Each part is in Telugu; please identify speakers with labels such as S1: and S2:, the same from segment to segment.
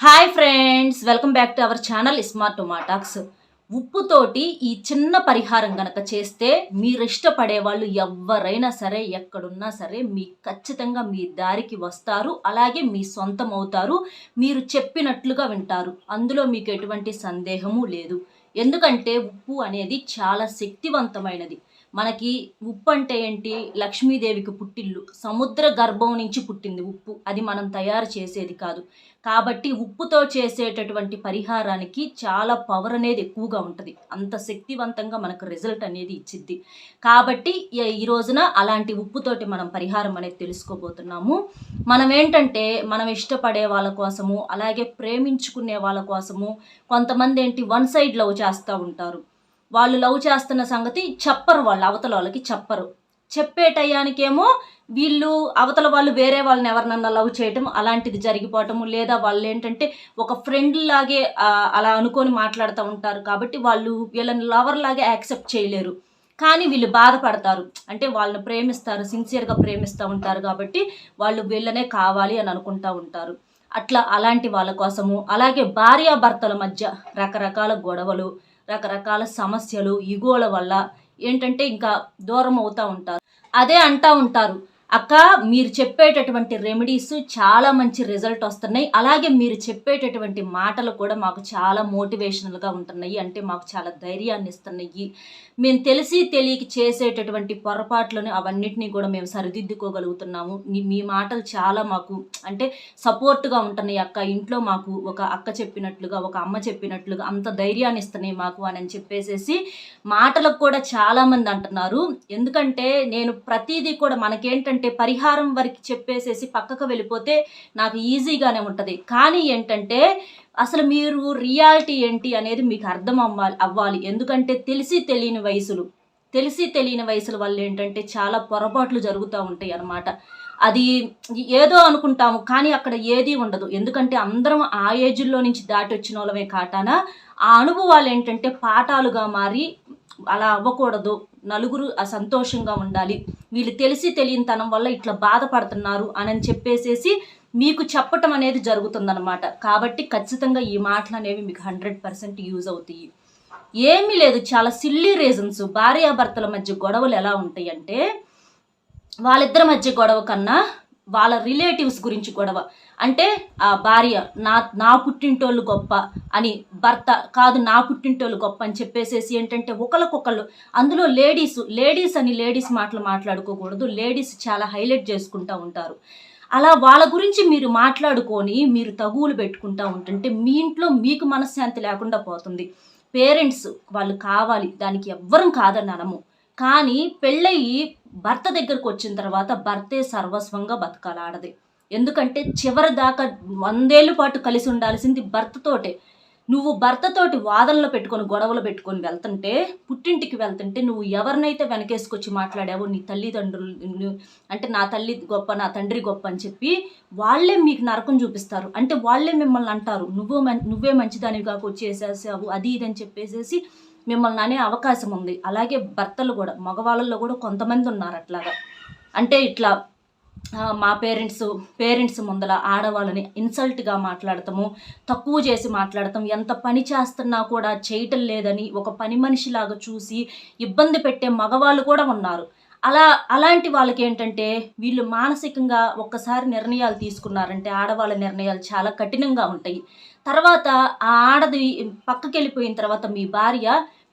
S1: Hi friends welcome back to our channel smart టొమాటాక్స్ ఉప్పుతోటి ఈ చిన్న పరిహారం గనక చేస్తే మీరు ఇష్టపడే వాళ్ళు ఎవరైనా సరే ఎక్కడున్నా సరే మీ ఖచ్చితంగా మీ దారికి వస్తారు. అలాగే మీ సొంతం అవుతారు. మీరు చెప్పినట్లుగా వింటారు. అందులో మీకు ఎటువంటి సందేహము లేదు. ఎందుకంటే ఉప్పు అనేది చాలా శక్తివంతమైనది. మనకి ఉప్పు అంటే ఏంటి? లక్ష్మీదేవికి పుట్టిల్లు. సముద్ర గర్భం నుంచి పుట్టింది ఉప్పు. అది మనం తయారు చేసేది కాదు. కాబట్టి ఉప్పుతో చేసేటటువంటి పరిహారానికి చాలా పవర్ అనేది ఎక్కువగా ఉంటుంది. అంత శక్తివంతంగా మనకు రిజల్ట్ అనేది ఇచ్చిద్ది. కాబట్టి ఈ- ఈ రోజున అలాంటి ఉప్పుతోటి మనం పరిహారం అనేది తెలుసుకోబోతున్నాము. మనం ఏంటంటే మనం ఇష్టపడే వాళ్ళ కోసము అలాగే ప్రేమించుకునే వాళ్ళ కోసము కొంతమంది ఏంటి వన్ సైడ్ లవ్ చేస్తూ ఉంటారు. వాళ్ళు లవ్ చేస్తున్న సంగతి చెప్పరు వాళ్ళు అవతల వాళ్ళకి చెప్పరు. చెప్పే టయానికేమో వీళ్ళు అవతల వాళ్ళు వేరే వాళ్ళని ఎవరినన్నా లవ్ చేయటం అలాంటిది జరిగిపోవటము లేదా వాళ్ళు ఏంటంటే ఒక ఫ్రెండ్ లాగే అలా అనుకొని మాట్లాడుతూ ఉంటారు. కాబట్టి వాళ్ళు వీళ్ళని లవర్ లాగే యాక్సెప్ట్ చేయలేరు. కానీ వీళ్ళు బాధపడతారు. అంటే వాళ్ళని ప్రేమిస్తారు సిన్సియర్గా ప్రేమిస్తూ ఉంటారు కాబట్టి వాళ్ళు వీళ్ళనే కావాలి అని అనుకుంటూ ఉంటారు. అట్లా అలాంటి వాళ్ళ కోసము అలాగే భార్యాభర్తల మధ్య రకరకాల గొడవలు రకరకాల సమస్యలు ఇగోల వల్ల ఏంటంటే ఇంకా దూరం అవుతూ ఉంటారు. అదే అంటా ఉంటారు. అక్క మీరు చెప్పేటటువంటి రెమెడీస్ చాలా మంచి రిజల్ట్ వస్తున్నాయి. అలాగే మీరు చెప్పేటటువంటి మాటలు కూడా మాకు చాలా మోటివేషనల్గా ఉంటున్నాయి. అంటే మాకు చాలా ధైర్యాన్ని ఇస్తున్నాయి. మేము తెలిసి తెలియక చేసేటటువంటి పొరపాట్లను అవన్నిటినీ కూడా మేము సరిదిద్దుకోగలుగుతున్నాము. మీ- మాటలు చాలా మాకు అంటే సపోర్ట్గా ఉంటున్నాయి అక్క. ఇంట్లో మాకు ఒక అక్క చెప్పినట్లుగా ఒక అమ్మ చెప్పినట్లుగా అంత ధైర్యాన్ని ఇస్తున్నాయి మాకు అని చెప్పేసేసి మాటలకు కూడా చాలామంది అంటున్నారు. ఎందుకంటే నేను ప్రతిదీ కూడా మనకేంటంటే పరిహారం వరకు చెప్పేసేసి పక్కకు వెళ్ళిపోతే నాకు ఈజీగానే ఉంటుంది. కానీ ఏంటంటే అసలు మీరు రియాలిటీ ఏంటి అనేది మీకు అర్థం అవ్వాలి అవ్వాలి. ఎందుకంటే తెలిసి తెలియని వయసులు తెలిసి తెలియని వయసుల వల్ల ఏంటంటే చాలా పొరపాట్లు జరుగుతూ ఉంటాయి అన్నమాట. అది ఏదో అనుకుంటాము కానీ అక్కడ ఏది ఉండదు. ఎందుకంటే అందరం ఆ ఏజ్లో నుంచి దాటి వచ్చిన వాళ్ళమే కాటాన ఆ అనుభవాలు ఏంటంటే పాఠాలుగా మారి అలా అవ్వకూడదు నలుగురు అసంతోషంగా సంతోషంగా ఉండాలి. వీళ్ళు తెలిసి తెలియని తనం వల్ల ఇట్లా బాధపడుతున్నారు అని చెప్పేసేసి మీకు చెప్పటం అనేది జరుగుతుందనమాట కాబట్టి ఖచ్చితంగా ఈ మాటలు అనేవి మీకు హండ్రెడ్ పర్సెంట్ యూజ్ అవుతాయి. ఏమీ లేదు. చాలా సిల్లీ రీజన్స్. భార్యాభర్తల మధ్య గొడవలు ఎలా ఉంటాయి అంటే వాళ్ళిద్దరి మధ్య గొడవ కన్నా వాళ్ళ రిలేటివ్స్ గురించి గొడవ. అంటే ఆ భార్య నా నా పుట్టింటోళ్ళు గొప్ప అని భర్త కాదు నా పుట్టింటోళ్ళు గొప్ప అని చెప్పేసేసి ఏంటంటే ఒకళ్ళకొకళ్ళు. అందులో లేడీస్ లేడీస్ అని లేడీస్ మాటలు మాట్లాడుకోకూడదు. లేడీస్ చాలా హైలైట్ చేసుకుంటూ ఉంటారు. అలా వాళ్ళ గురించి మీరు మాట్లాడుకొని మీరు తగువులు పెట్టుకుంటూ ఉంటుంటే మీ ఇంట్లో మీకు మనశ్శాంతి లేకుండా పోతుంది. పేరెంట్స్ వాళ్ళు కావాలి దానికి ఎవ్వరం కాదని అనము కానీ పెళ్ళయి భర్త దగ్గరకు వచ్చిన తర్వాత భర్తే సర్వస్వంగా బతకాలి ఆడది. ఎందుకంటే చివరి దాకా వందేళ్ళ పాటు కలిసి ఉండాల్సింది భర్తతోటే. నువ్వు భర్తతోటి వాదనలు పెట్టుకొని గొడవలు పెట్టుకొని వెళ్తుంటే పుట్టింటికి వెళ్తుంటే నువ్వు ఎవరినైతే వెనకేసుకొచ్చి మాట్లాడావో నీ తల్లిదండ్రులు అంటే నా తల్లి గొప్ప నా తండ్రి గొప్ప అని చెప్పి వాళ్ళే మీకు నరకం చూపిస్తారు. అంటే వాళ్ళే మిమ్మల్ని అంటారు. నువ్వు నువ్వే మంచిదానివి కాక వచ్చేసేసావు అది ఇది అని చెప్పేసేసి మిమ్మల్ని అనే అవకాశం ఉంది అలాగే భర్తలు కూడా మగవాళ్ళల్లో కూడా కొంతమంది ఉన్నారు అట్లాగా. అంటే ఇట్లా మా పేరెంట్స్ పేరెంట్స్ ముందల ఆడవాళ్ళని ఇన్సల్ట్గా మాట్లాడతాము తక్కువ చేసి మాట్లాడతాం ఎంత పని చేస్తున్నా కూడా చేయటం లేదని ఒక పని మనిషిలాగా చూసి ఇబ్బంది పెట్టే మగవాళ్ళు కూడా ఉన్నారు. అలా అలాంటి వాళ్ళకి ఏంటంటే వీళ్ళు మానసికంగా ఒక్కసారి నిర్ణయాలు తీసుకున్నారంటే ఆడవాళ్ళ నిర్ణయాలు చాలా కఠినంగా ఉంటాయి. తర్వాత ఆ ఆడది పక్కకి వెళ్ళిపోయిన తర్వాత మీ భార్య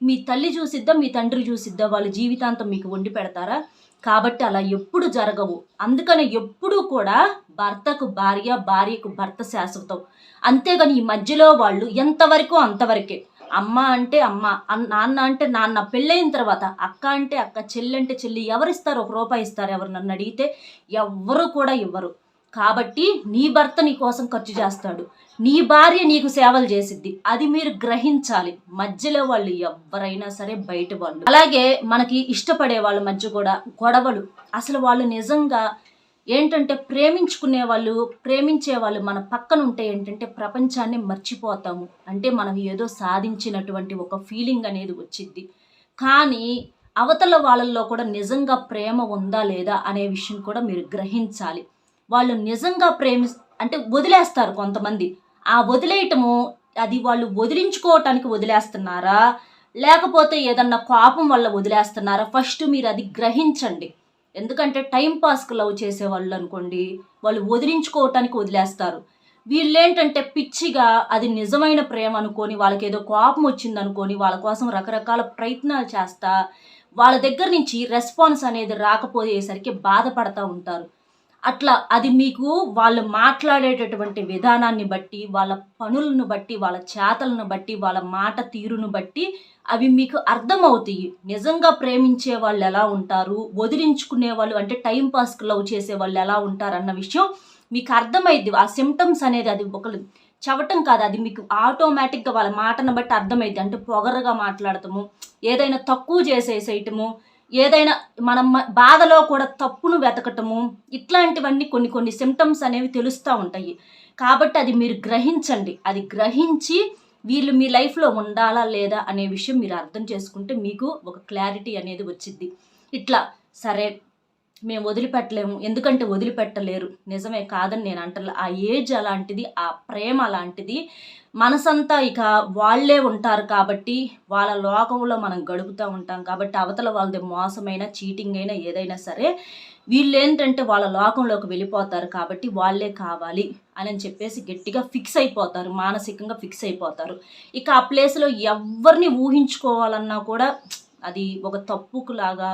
S1: మీ తల్లి చూసిద్దా మీ తండ్రి చూసిద్దా వాళ్ళ జీవితాంతం మీకు వండి పెడతారా? కాబట్టి అలా ఎప్పుడు జరగవు. అందుకని ఎప్పుడూ కూడా భర్తకు భార్య భార్యకు భర్త శాశ్వతం. అంతేగాని ఈ మధ్యలో వాళ్ళు ఎంతవరకు అంతవరకే. అమ్మ అంటే అమ్మ నాన్న అంటే నాన్న పెళ్ళైన తర్వాత అక్క అంటే అక్క చెల్లి అంటే చెల్లి ఎవరిస్తారు? ఒక రూపాయి ఇస్తారు ఎవరు? నన్ను అడిగితే ఎవ్వరు కూడా ఇవ్వరు. కాబట్టి నీ భర్త నీ కోసం ఖర్చు చేస్తాడు. నీ భార్య నీకు సేవలు చేసిద్ది. అది మీరు గ్రహించాలి. మధ్యలో వాళ్ళు ఎవరైనా సరే బయట వాళ్ళు. అలాగే మనకి ఇష్టపడే వాళ్ళ మధ్య కూడా గొడవలు. అసలు వాళ్ళు నిజంగా ఏంటంటే ప్రేమించుకునే వాళ్ళు ప్రేమించే వాళ్ళు మన పక్కన ఉంటే ఏంటంటే ప్రపంచాన్ని మర్చిపోతాము. అంటే మనం ఏదో సాధించినటువంటి ఒక ఫీలింగ్ అనేది వచ్చిద్ది. కానీ అవతల వాళ్ళల్లో కూడా నిజంగా ప్రేమ ఉందా లేదా అనే విషయం కూడా మీరు గ్రహించాలి. వాళ్ళు నిజంగా ప్రేమి అంటే వదిలేస్తారు కొంతమంది. ఆ వదిలేయటము అది వాళ్ళు వదిలించుకోవటానికి వదిలేస్తున్నారా? లేకపోతే ఏదన్నా కోపం వల్ల వదిలేస్తున్నారా? ఫస్ట్ మీరు అది గ్రహించండి. ఎందుకంటే టైం పాస్కి లవ్ చేసే వాళ్ళు అనుకోండి వాళ్ళు వదిలించుకోవటానికి వదిలేస్తారు. వీళ్ళేంటంటే పిచ్చిగా అది నిజమైన ప్రేమ అనుకొని వాళ్ళకి ఏదో కోపం వచ్చింది అనుకొని వాళ్ళ కోసం రకరకాల ప్రయత్నాలు చేస్తా వాళ్ళ దగ్గర నుంచి రెస్పాన్స్ అనేది రాకపోయేసరికి బాధపడతా ఉంటారు. అట్లా అది మీకు వాళ్ళు మాట్లాడేటటువంటి విధానాన్ని బట్టి వాళ్ళ పనులను బట్టి వాళ్ళ చేతలను బట్టి వాళ్ళ మాట తీరును బట్టి అవి మీకు అర్థమవుతాయి. నిజంగా ప్రేమించే వాళ్ళు ఎలా ఉంటారు? వదిలించుకునే వాళ్ళు అంటే టైం పాస్కి లవ్ చేసే వాళ్ళు ఎలా ఉంటారు అన్న విషయం మీకు అర్థమైద్ది. ఆ సిమ్టమ్స్ అనేది అది ఒకరు చవటం కాదు. అది మీకు ఆటోమేటిక్గా వాళ్ళ మాటను బట్టి అర్థమైంది అంటే పొగరగా మాట్లాడటము ఏదైనా తక్కువ చేసేసేయటము ఏదైనా మనం బాధలో కూడా తప్పును వెతకటము ఇట్లాంటివన్నీ కొన్ని కొన్ని సిమ్టమ్స్ అనేవి తెలుస్తూ ఉంటాయి. కాబట్టి అది మీరు గ్రహించండి. అది గ్రహించి వీళ్ళు మీ లైఫ్లో ఉండాలా లేదా అనే విషయం మీరు అర్థం చేసుకుంటే మీకు ఒక క్లారిటీ అనేది వచ్చింది ఇట్లా సరే మేము వదిలిపెట్టలేము. ఎందుకంటే వదిలిపెట్టలేరు. నిజమే కాదని నేను అంటలే. ఆ ఏజ్ అలాంటిది ఆ ప్రేమ అలాంటిది మనసంతా ఇక వాళ్ళే ఉంటారు కాబట్టి వాళ్ళ లోకంలో మనం గడుపుతూ ఉంటాం కాబట్టి అవతల వాళ్ళది మోసమైన చీటింగ్ అయినా ఏదైనా సరే వీళ్ళు ఏంటంటే వాళ్ళ లోకంలోకి వెళ్ళిపోతారు కాబట్టి వాళ్ళే కావాలి అని చెప్పేసి గట్టిగా ఫిక్స్ అయిపోతారు. మానసికంగా ఫిక్స్ అయిపోతారు. ఇక ఆ ప్లేస్లో ఎవరిని ఊహించుకోవాలన్నా కూడా అది ఒక తప్పుకులాగా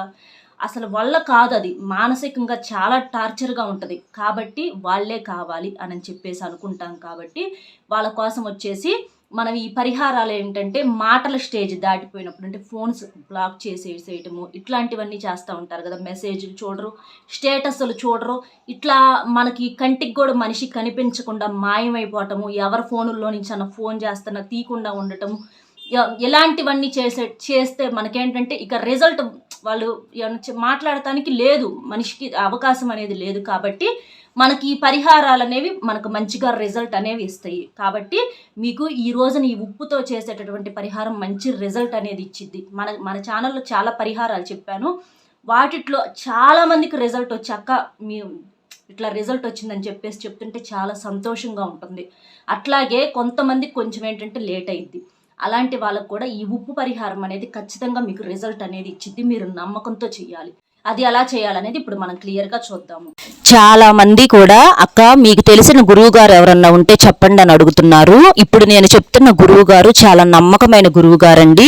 S1: అసలు వల్ల కాదు అది. మానసికంగా చాలా టార్చర్గా ఉంటుంది. కాబట్టి వాళ్ళే కావాలి అని చెప్పేసి అనుకుంటాం కాబట్టి వాళ్ళ కోసం వచ్చేసి మనం ఈ పరిహారాలు ఏంటంటే మాటల స్టేజ్ దాటిపోయినప్పుడు అంటే ఫోన్స్ బ్లాక్ చేసేసేయటము ఇట్లాంటివన్నీ చేస్తూ ఉంటారు కదా. మెసేజ్లు చూడరు స్టేటస్లు చూడరు. ఇట్లా మనకి కంటికి కూడా మనిషి కనిపించకుండా మాయమైపోవటము ఎవరి ఫోనుల్లో నుంచి అన్న ఫోన్ చేస్తున్నా తీయకుండా ఉండటము ఎలాంటివన్నీ ఇలాంటివన్నీ చేసే చేస్తే మనకేంటంటే ఇక రిజల్ట్ వాళ్ళు ఏమన్నా మాట్లాడటానికి లేదు. మనిషికి అవకాశం అనేది లేదు కాబట్టి మనకి ఈ పరిహారాలు అనేవి మనకు మంచిగా రిజల్ట్ అనేవి ఇస్తాయి. కాబట్టి మీకు ఈ రోజున ఈ ఉప్పుతో చేసేటటువంటి పరిహారం మంచి రిజల్ట్ అనేది ఇచ్చిద్ది. మన మన ఛానల్లో చాలా పరిహారాలు చెప్పాను. వాటిట్లో చాలామందికి రిజల్ట్ వచ్చాక మీ ఇట్లా రిజల్ట్ వచ్చిందని చెప్పేసి చెప్తుంటే చాలా సంతోషంగా ఉంటుంది. అట్లాగే కొంతమందికి కొంచెం ఏంటంటే లేట్ అయింది అలాంటి వాళ్ళకు కూడా ఈ ఉప్పు పరిహారం అనేది ఖచ్చితంగా మీకు రిజల్ట్ అనేది ఇచ్చిద్ది మీరు నమ్మకంతో చేయాలి అది ఎలా చేయాలనేది ఇప్పుడు మనం క్లియర్గా చూద్దాము.
S2: చాలా మంది కూడా అక్క మీకు తెలిసిన గురువు గారు ఎవరన్నా ఉంటే చెప్పండి అని అడుగుతున్నారు. ఇప్పుడు నేను చెప్తున్న గురువు గారు చాలా నమ్మకమైన గురువు గారండి.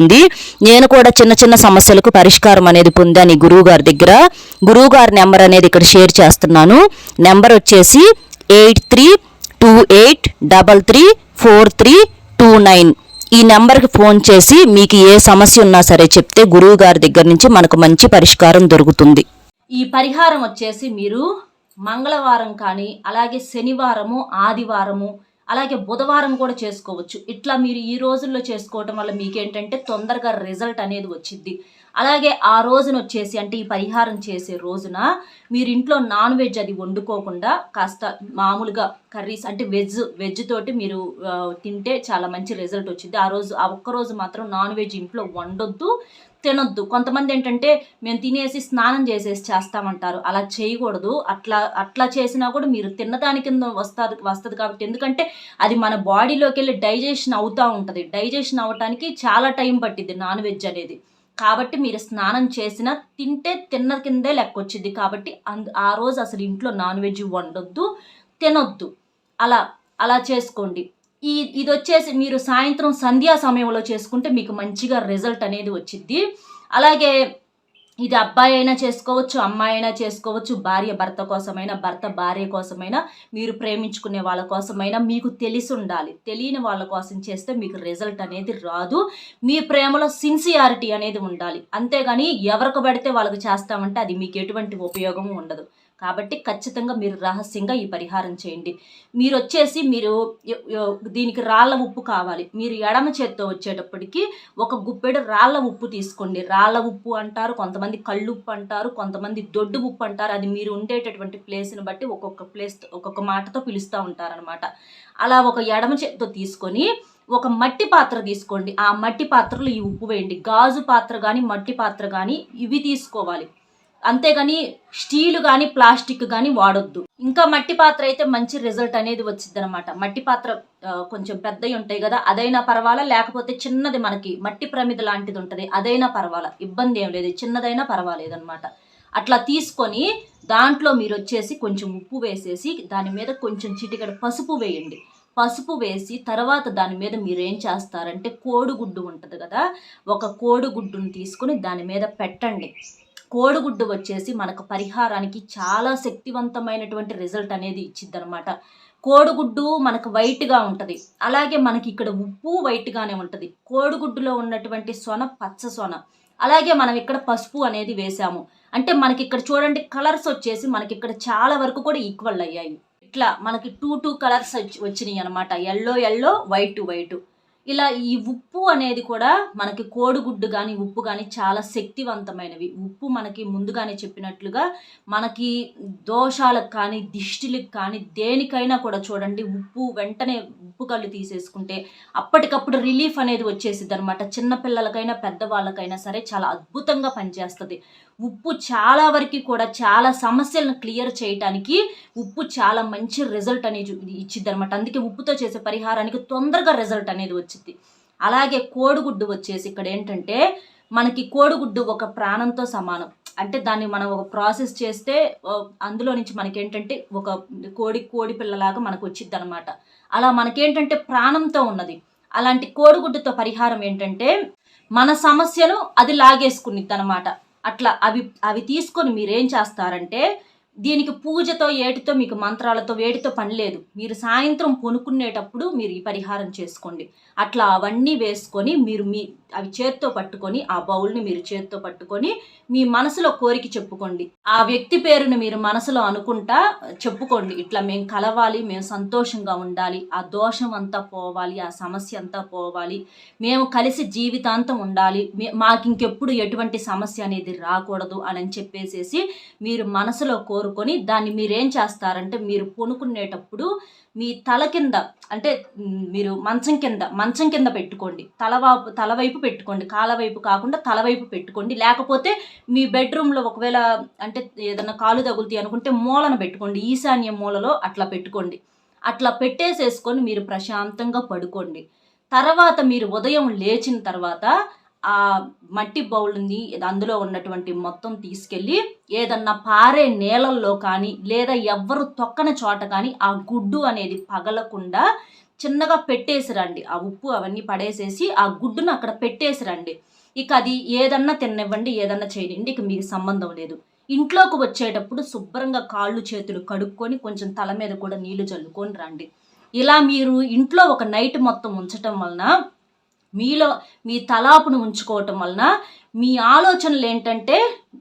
S2: నేను కూడా చిన్న చిన్న సమస్యలకు పరిష్కారం అనేది పొందాను ఈ గురువు గారి దగ్గర. గురువు గారి నెంబర్ అనేది ఇక్కడ షేర్ చేస్తున్నాను. నెంబర్ వచ్చేసి eight three two eight double three four three two nine. ఈ నెంబర్కి ఫోన్ చేసి మీకు ఏ సమస్య ఉన్నా సరే చెప్తే గురువు గారి దగ్గర నుంచి మనకు మంచి పరిష్కారం దొరుకుతుంది.
S1: ఈ పరిహారం వచ్చేసి మీరు మంగళవారం కానీ అలాగే శనివారము ఆదివారము అలాగే బుధవారం కూడా చేసుకోవచ్చు. ఇట్లా మీరు ఈ రోజుల్లో చేసుకోవటం వల్ల మీకేంటంటే తొందరగా రిజల్ట్ అనేది వచ్చింది అలాగే ఆ రోజున వచ్చేసి అంటే ఈ పరిహారం చేసే రోజున మీరు ఇంట్లో నాన్ వెజ్ అది వండుకోకుండా కాస్త మామూలుగా కర్రీస్ అంటే వెజ్ వెజ్ తోటి మీరు తింటే చాలా మంచి రిజల్ట్ వచ్చింది ఆ రోజు ఆ ఒక్క రోజు మాత్రం నాన్ వెజ్ ఇంట్లో వండొద్దు. తినొద్దు. కొంతమంది ఏంటంటే మేము తినేసి స్నానం చేసేసి చేస్తామంటారు. అలా చేయకూడదు. అట్లా అట్లా చేసినా కూడా మీరు తిన్నదాని కింద వస్తుంది వస్తుంది కాబట్టి. ఎందుకంటే అది మన బాడీలోకి వెళ్ళి డైజెషన్ అవుతూ ఉంటుంది. డైజెషన్ అవ్వటానికి చాలా టైం పట్టింది నాన్ వెజ్ అనేది. కాబట్టి మీరు స్నానం చేసినా తింటే తిన్న కిందే లెక్క వచ్చింది కాబట్టి అందు ఆ రోజు అసలు ఇంట్లో నాన్ వెజ్ వండొద్దు తినొద్దు. అలా అలా చేసుకోండి. ఈ ఇది వచ్చేసి మీరు సాయంత్రం సంధ్యా సమయంలో చేసుకుంటే మీకు మంచిగా రిజల్ట్ అనేది వచ్చింది అలాగే ఇది అబ్బాయి అయినా చేసుకోవచ్చు అమ్మాయి అయినా చేసుకోవచ్చు భార్య భర్త కోసమైనా భర్త భార్య కోసమైనా మీరు ప్రేమించుకునే వాళ్ళ కోసమైనా మీకు తెలిసి ఉండాలి తెలియని వాళ్ళ కోసం చేస్తే మీకు రిజల్ట్ అనేది రాదు. మీ ప్రేమలో సిన్సియారిటీ అనేది ఉండాలి. అంతేగాని ఎవరికి పడితే వాళ్ళకి చేస్తామంటే అది మీకు ఎటువంటి ఉపయోగం ఉండదు. కాబట్టి ఖచ్చితంగా మీరు రహస్యంగా ఈ పరిహారం చేయండి. మీరు వచ్చేసి మీరు దీనికి రాళ్ళ ఉప్పు కావాలి. మీరు ఎడమ చేత్తో వచ్చేటప్పటికి ఒక గుప్పెడు రాళ్ళ ఉప్పు తీసుకోండి. రాళ్ళ ఉప్పు అంటారు కొంతమంది కళ్ళుప్పు అంటారు కొంతమంది దొడ్డు ఉప్పు అంటారు. అది మీరు ఉండేటటువంటి ప్లేస్ని బట్టి ఒక్కొక్క ప్లేస్ ఒక్కొక్క మాటతో పిలుస్తూ ఉంటారనమాట అలా ఒక ఎడమ చేత్తో తీసుకొని ఒక మట్టి పాత్ర తీసుకోండి. ఆ మట్టి పాత్రలో ఈ ఉప్పు వేయండి. గాజు పాత్ర కానీ మట్టి పాత్ర కానీ ఇవి తీసుకోవాలి. అంతేగాని స్టీల్ కానీ ప్లాస్టిక్ కానీ వాడొద్దు. ఇంకా మట్టి పాత్ర అయితే మంచి రిజల్ట్ అనేది వచ్చింది అనమాట మట్టి పాత్ర కొంచెం పెద్దవి ఉంటాయి కదా అదైనా పర్వాలా? లేకపోతే చిన్నది మనకి మట్టి ప్రమిద లాంటిది ఉంటుంది అదైనా పర్వాలా? ఇబ్బంది ఏం లేదు చిన్నదైనా పర్వాలేదు అనమాట అట్లా తీసుకొని దాంట్లో మీరు వచ్చేసి కొంచెం ఉప్పు వేసేసి దాని మీద కొంచెం చిటికడ పసుపు వేయండి. పసుపు వేసి తర్వాత దాని మీద మీరు ఏం చేస్తారంటే కోడిగుడ్డు ఉంటుంది కదా ఒక కోడిగుడ్డుని తీసుకొని దాని మీద పెట్టండి. కోడిగుడ్డు వచ్చేసి మనకు పరిహారానికి చాలా శక్తివంతమైనటువంటి రిజల్ట్ అనేది ఇచ్చిద్ది అనమాట కోడిగుడ్డు మనకు వైట్గా ఉంటుంది. అలాగే మనకి ఇక్కడ ఉప్పు వైట్గానే ఉంటుంది. కోడిగుడ్డులో ఉన్నటువంటి సొన పచ్చ సొన. అలాగే మనం ఇక్కడ పసుపు అనేది వేసాము. అంటే మనకి ఇక్కడ చూడండి కలర్స్ వచ్చేసి మనకి ఇక్కడ చాలా వరకు కూడా ఈక్వల్ అయ్యాయి. ఇట్లా మనకి టూ టూ కలర్స్ వచ్చినాయి అనమాట ఎల్లో ఎల్లో వైట్ వైట్ ఇలా ఈ ఉప్పు అనేది కూడా మనకి కోడిగుడ్డు కానీ ఉప్పు కానీ చాలా శక్తివంతమైనవి. ఉప్పు మనకి ముందుగానే చెప్పినట్లుగా మనకి దోషాలకు కానీ దిష్టిలకు కానీ దేనికైనా కూడా చూడండి ఉప్పు వెంటనే ఉప్పు కళ్ళు తీసేసుకుంటే అప్పటికప్పుడు రిలీఫ్ అనేది వచ్చేసిద్ది అనమాట చిన్నపిల్లలకైనా పెద్దవాళ్ళకైనా సరే చాలా అద్భుతంగా పనిచేస్తుంది. ఉప్పు చాలా వరకు కూడా చాలా సమస్యలను క్లియర్ చేయటానికి ఉప్పు చాలా మంచి రిజల్ట్ అనేది ఇచ్చిద్ది అనమాట అందుకే ఉప్పుతో చేసే పరిహారానికి తొందరగా రిజల్ట్ అనేది వచ్చింది అలాగే కోడిగుడ్డు వచ్చేసి ఇక్కడ ఏంటంటే మనకి కోడిగుడ్డు ఒక ప్రాణంతో సమానం. అంటే దాన్ని మనం ఒక ప్రాసెస్ చేస్తే అందులో నుంచి మనకి ఏంటంటే ఒక కోడి కోడి పిల్లలాగా మనకు వచ్చిద్ది అనమాట అలా మనకేంటంటే ప్రాణంతో ఉన్నది. అలాంటి కోడిగుడ్డుతో పరిహారం ఏంటంటే మన సమస్యను అది లాగేసుకునిద్ది అనమాట అట్లా అవి అవి తీసుకొని మీరేం చేస్తారంటే దీనికి పూజతో ఏటితో మీకు మంత్రాలతో వేటితో పని లేదు. మీరు సాయంత్రం కొనుక్కునేటప్పుడు మీరు ఈ పరిహారం చేసుకోండి. అట్లా అవన్నీ వేసుకొని మీరు మీ అవి చేత్తో పట్టుకొని ఆ బౌల్ని మీరు చేత్తో పట్టుకొని మీ మనసులో కోరిక చెప్పుకోండి. ఆ వ్యక్తి పేరుని మీరు మనసులో అనుకుంటా చెప్పుకోండి. ఇట్లా మేము కలవాలి మేము సంతోషంగా ఉండాలి ఆ దోషం అంతా పోవాలి ఆ సమస్య అంతా పోవాలి మేము కలిసి జీవితాంతం ఉండాలి మాకు ఇంకెప్పుడు ఎటువంటి సమస్య అనేది రాకూడదు అని చెప్పేసేసి మీరు మనసులో కోరుకొని దాన్ని మీరేం చేస్తారంటే మీరు పొనుకునేటప్పుడు మీ తల కింద అంటే మీరు మంచం కింద మంచం కింద పెట్టుకోండి. తలవాపు తలవైపు పెట్టుకోండి. కాలవైపు కాకుండా తలవైపు పెట్టుకోండి. లేకపోతే మీ బెడ్రూమ్లో ఒకవేళ అంటే ఏదైనా కాలు తగులుతాయి అనుకుంటే మూలన పెట్టుకోండి. ఈశాన్య మూలలో అట్లా పెట్టుకోండి. అట్లా పెట్టేసేసుకొని మీరు ప్రశాంతంగా పడుకోండి. తర్వాత మీరు ఉదయం లేచిన తర్వాత ఆ మట్టి బౌల్ని అందులో ఉన్నటువంటి మొత్తం తీసుకెళ్ళి ఏదన్నా పారే నేలల్లో కానీ లేదా ఎవ్వరు తొక్కని చోట కానీ ఆ గుడ్డు అనేది పగలకుండా చిన్నగా పెట్టేసి రండి ఆ ఉప్పు అవన్నీ పడేసేసి ఆ గుడ్డును అక్కడ పెట్టేసి రండి ఇక అది ఏదన్నా తిననివ్వండి ఏదన్నా చేయనివ్వండి ఇక మీకు సంబంధం లేదు. ఇంట్లోకి వచ్చేటప్పుడు శుభ్రంగా కాళ్ళు చేతులు కడుక్కొని కొంచెం తల మీద కూడా నీళ్ళు చల్లుకొని రండి. ఇలా మీరు ఇంట్లో ఒక నైట్ మొత్తం ఉంచటం వలన మీలో మీ తలాపును ఉంచుకోవటం వలన మీ ఆలోచనలు ఏంటంటే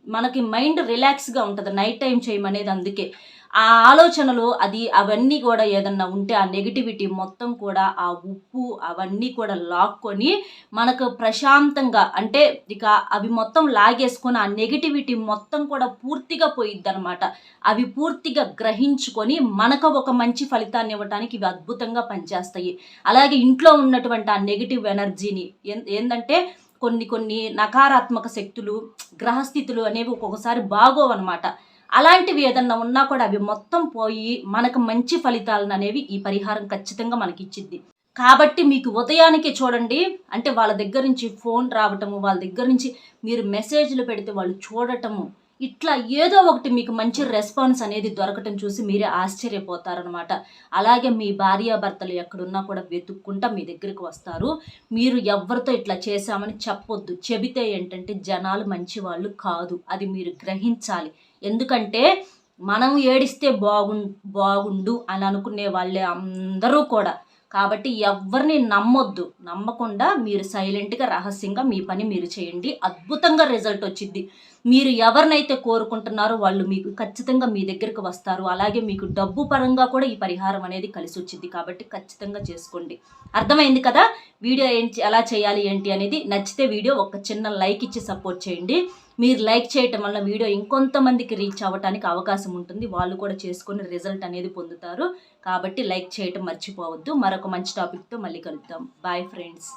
S1: మనకి మైండ్ రిలాక్స్గా ఉంటుంది. నైట్ టైం చేయమనేది అందుకే. ఆ ఆలోచనలు అది అవన్నీ కూడా ఏదన్నా ఉంటే ఆ నెగిటివిటీ మొత్తం కూడా ఆ ఉప్పు అవన్నీ కూడా లాక్కొని మనకు ప్రశాంతంగా అంటే ఇక అవి మొత్తం లాగేసుకొని ఆ నెగిటివిటీ మొత్తం కూడా పూర్తిగా పోయిద్ది అనమాట అవి పూర్తిగా గ్రహించుకొని మనకు ఒక మంచి ఫలితాన్ని ఇవ్వడానికి ఇవి అద్భుతంగా పనిచేస్తాయి. అలాగే ఇంట్లో ఉన్నటువంటి ఆ నెగిటివ్ ఎనర్జీని ఏం- ఏందంటే కొన్ని కొన్ని నకారాత్మక శక్తులు గ్రహస్థితులు అనేవి ఒక్కొక్కసారి బాగోవన్నమాట. అలాంటివి ఏదన్నా ఉన్నా కూడా అవి మొత్తం పోయి మనకు మంచి ఫలితాలను అనేవి ఈ పరిహారం ఖచ్చితంగా మనకి ఇచ్చిద్ది కాబట్టి మీకు ఉదయానికే చూడండి. అంటే వాళ్ళ దగ్గర నుంచి ఫోన్ రావటము వాళ్ళ దగ్గర నుంచి మీరు మెసేజ్లు పెడితే వాళ్ళు చూడటము ఇట్లా ఏదో ఒకటి మీకు మంచి రెస్పాన్స్ అనేది దొరకటం చూసి మీరే ఆశ్చర్యపోతారనమాట అలాగే మీ భార్యాభర్తలు ఎక్కడున్నా కూడా వెతుక్కుంటా మీ దగ్గరికి వస్తారు. మీరు ఎవరితో ఇట్లా చేశామని చెప్పొద్దు. చెబితే ఏంటంటే జనాలు మంచి వాళ్ళు కాదు. అది మీరు గ్రహించాలి. ఎందుకంటే మనం ఏడిస్తే బాగు బాగుండు అని అనుకునే వాళ్ళే అందరూ కూడా. కాబట్టి ఎవరిని నమ్మొద్దు. నమ్మకుండా మీరు సైలెంట్గా రహస్యంగా మీ పని మీరు చేయండి. అద్భుతంగా రిజల్ట్ వచ్చింది మీరు ఎవరినైతే కోరుకుంటున్నారో వాళ్ళు మీకు ఖచ్చితంగా మీ దగ్గరికి వస్తారు. అలాగే మీకు డబ్బు పరంగా కూడా ఈ పరిహారం అనేది కలిసి వచ్చింది కాబట్టి ఖచ్చితంగా చేసుకోండి. అర్థమైంది కదా? వీడియో ఏంటి ఎలా చేయాలి ఏంటి అనేది నచ్చితే వీడియో ఒక చిన్న లైక్ ఇచ్చి సపోర్ట్ చేయండి. మీరు లైక్ చేయటం వల్ల వీడియో ఇంకొంతమందికి రీచ్ అవ్వడానికి అవకాశం ఉంటుంది. వాళ్ళు కూడా చేసుకుని రిజల్ట్ అనేది పొందుతారు. కాబట్టి లైక్ చేయటం మర్చిపోవద్దు. మరొక మంచి టాపిక్తో మళ్ళీ కలుద్దాం. Bye friends